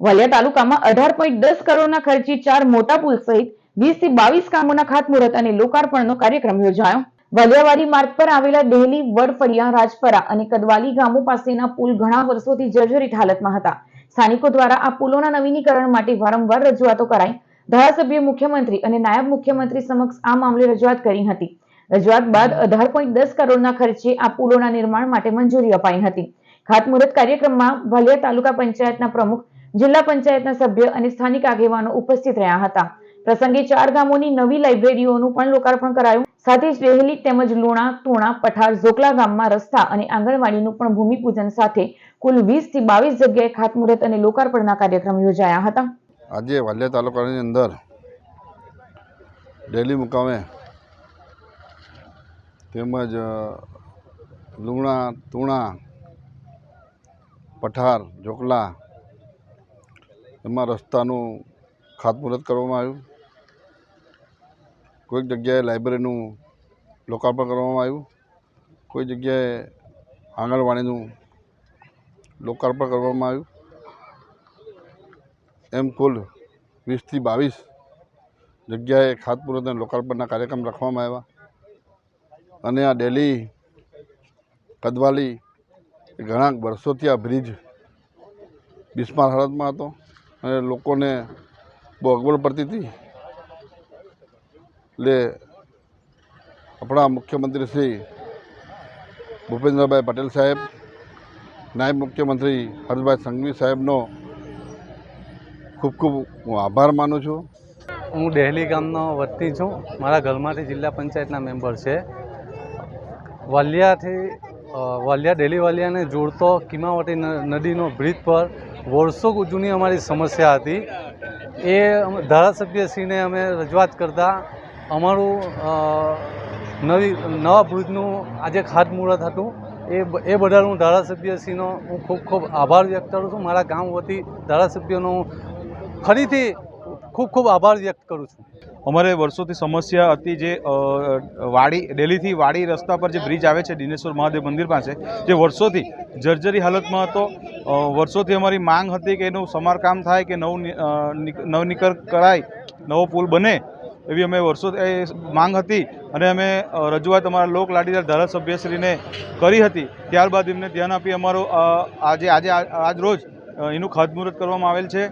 વાલિયા તાલુકામાં અઢાર પોઈન્ટ દસ કરોડના ખર્ચે ચાર મોટા પુલ સહિત વીસથી બાવીસ કામોના ખાતમુહૂર્ત અને લોકાર્પણનો કાર્યક્રમ યોજાયો. વાલિયાવાડી માર્ગ પર આવેલા ડેહલી, વડફળિયા, રાજપરા અને કદવાલી ગામો પાસેના પુલ ઘણા વર્ષોથી જર્જરિત હાલતમાં હતા. સ્થાનિકો દ્વારા આ પુલોના નવીનીકરણ માટે વારંવાર રજૂઆતો કરાઈ. ધારાસભ્ય મુખ્યમંત્રી અને નાયબ મુખ્યમંત્રી સમક્ષ આ મામલે રજૂઆત કરી હતી. રજૂઆત બાદ અઢાર પોઈન્ટ દસ કરોડના ખર્ચે આ પુલોના નિર્માણ માટે મંજૂરી અપાઈ હતી. ખાતમુહૂર્ત કાર્યક્રમમાં વાલિયા તાલુકા પંચાયતના પ્રમુખ જિલ્લા પંચાયતના સભ્ય અને સ્થાનિક આગેવાનો ઉપસ્થિત રહ્યા હતા. પ્રસંગે ચાર ગામોની નવી લાઇબ્રેરીઓનું પણ લોકાર્પણ કરાયું. સાથે જ ડેહલી તેમજ લુણા તુણા પઠાર, ઝોકલા ગામમાં રસ્તા અને આંગણવાડીનું પણ ભૂમિપૂજન સાથે કુલ વીસથી બાવીસ જગ્યાએ ખાતમુહૂર્ત અને લોકાર્પણના કાર્યક્રમ યોજાયા હતા. આજે વાલિયા તાલુકાની અંદર ડેલી મુકામે તેમજ લુણા તુણા પઠાર જોકલા એમાં રસ્તાનું ખાતમુહૂર્ત કરવામાં આવ્યું. કોઈક જગ્યાએ લાઇબ્રેરીનું લોકાર્પણ કરવામાં આવ્યું. કોઈ જગ્યાએ આંગણવાડીનું લોકાર્પણ કરવામાં આવ્યું. એમ કુલ વીસથી બાવીસ જગ્યાએ ખાતમુહૂર્ત અને લોકાર્પણના કાર્યક્રમ રાખવામાં આવ્યા. અને આ ડેલી કદવાલી ઘણા વર્ષોથી આ બ્રિજ બિસ્માર હાલતમાં હતો. અને લોકોને બહુ અગવડ પડતી હતી. એટલે આપણા મુખ્યમંત્રી શ્રી ભૂપેન્દ્રભાઈ પટેલ સાહેબ, નાયબ મુખ્યમંત્રી હર્ષભાઈ સંઘવી સાહેબનો ખૂબ ખૂબ હું આભાર માનું છું. હું દહેલી ગામનો વતની છું. મારા ઘરમાંથી જિલ્લા પંચાયતના મેમ્બર છે. વાલિયાથી વાલિયા ડેલી વાલિયાને જોડતો કિમાવટી નદીનો બ્રિજ પર વર્ષો જૂની અમારી સમસ્યા હતી. એ ધારાસભ્યશ્રીને અમે રજૂઆત કરતા અમારું નવી, નવા બ્રિજનું આજે ખાતમુહૂર્ત હતું. એ એ બદલ હું ધારાસભ્યશ્રીનો હું ખૂબ ખૂબ આભાર વ્યક્ત કરું છું. મારા ગામ વતી ધારાસભ્યનો હું ફરીથી ખૂબ ખૂબ આભાર વ્યક્ત કરું છું. અમારે વર્ષોથી સમસ્યા હતી જે વાડી ડેલીથી વાડી રસ્તા પર જે બ્રિજ આવે છે દિનેશ્વર મહાદેવ મંદિર પાસે જે વર્ષોથી જર્જરી હાલતમાં હતો. વર્ષોથી અમારી માંગ હતી કે એનું સમારકામ થાય કે નવું નિ- અ, નિક- નવનીકરણ કરાય નવો પુલ બને એવી અમે વર્ષો એ માંગ હતી. અને અમે રજૂઆત અમારા લોક લાડીદાર ધારાસભ્યશ્રીને કરી હતી. ત્યારબાદ એમને ધ્યાન આપી અમારો આજે આજે આજ રોજ એનું ખાતમુહૂર્ત કરવામાં આવેલ છે.